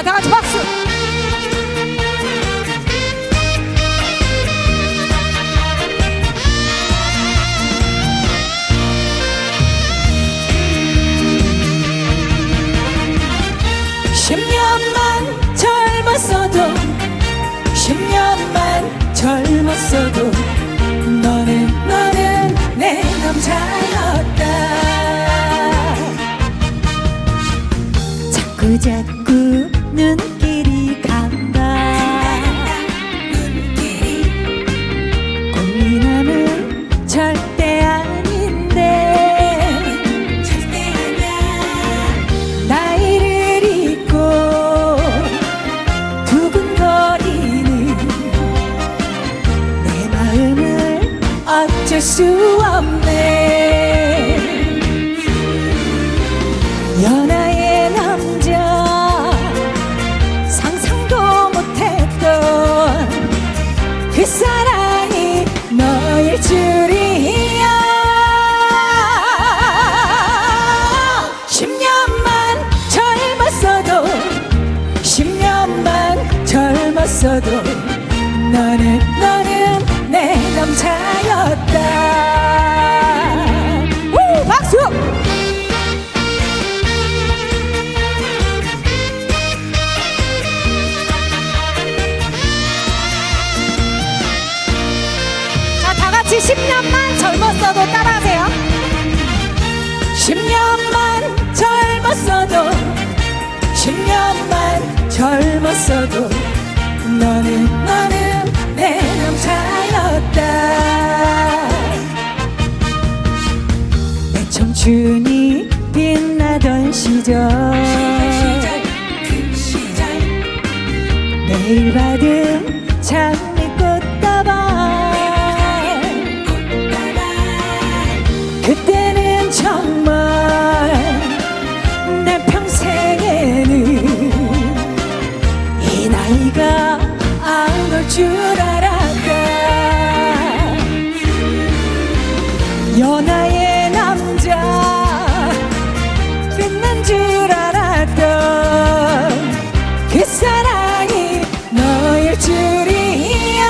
자, 다 같이 박수. 십년만 젊었어도 십년만 젊었어도 너는 너는 내 남자였다 자꾸 자꾸 눈길이 간다. 고민함은 절대 아닌데. 나이를 잊고 두근거리는 내 마음을 어쩔 수 없네. 연하 줄이야. 십년만 젊었어도 십년만 젊었어도 너는 너는 내 남자였 같이 10년만 젊었어도 따라하세요. 10년만 젊었어도 10년만 젊었어도 너는 너는 내 남자였다 내 청춘이 빛나던 시절 내일 받은 장 줄 알았다 연하의 남자 끝난 줄 알았던 그 사랑이 너일 줄이야.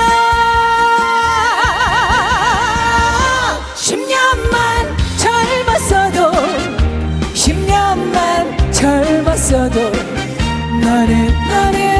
십년만 젊었어도 십년만 젊었어도 너는 너는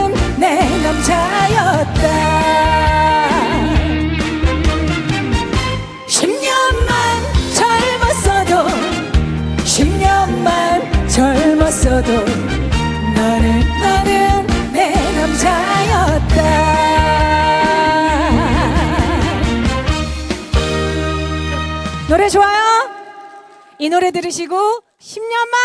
노래 좋아요? 이 노래 들으시고 10년만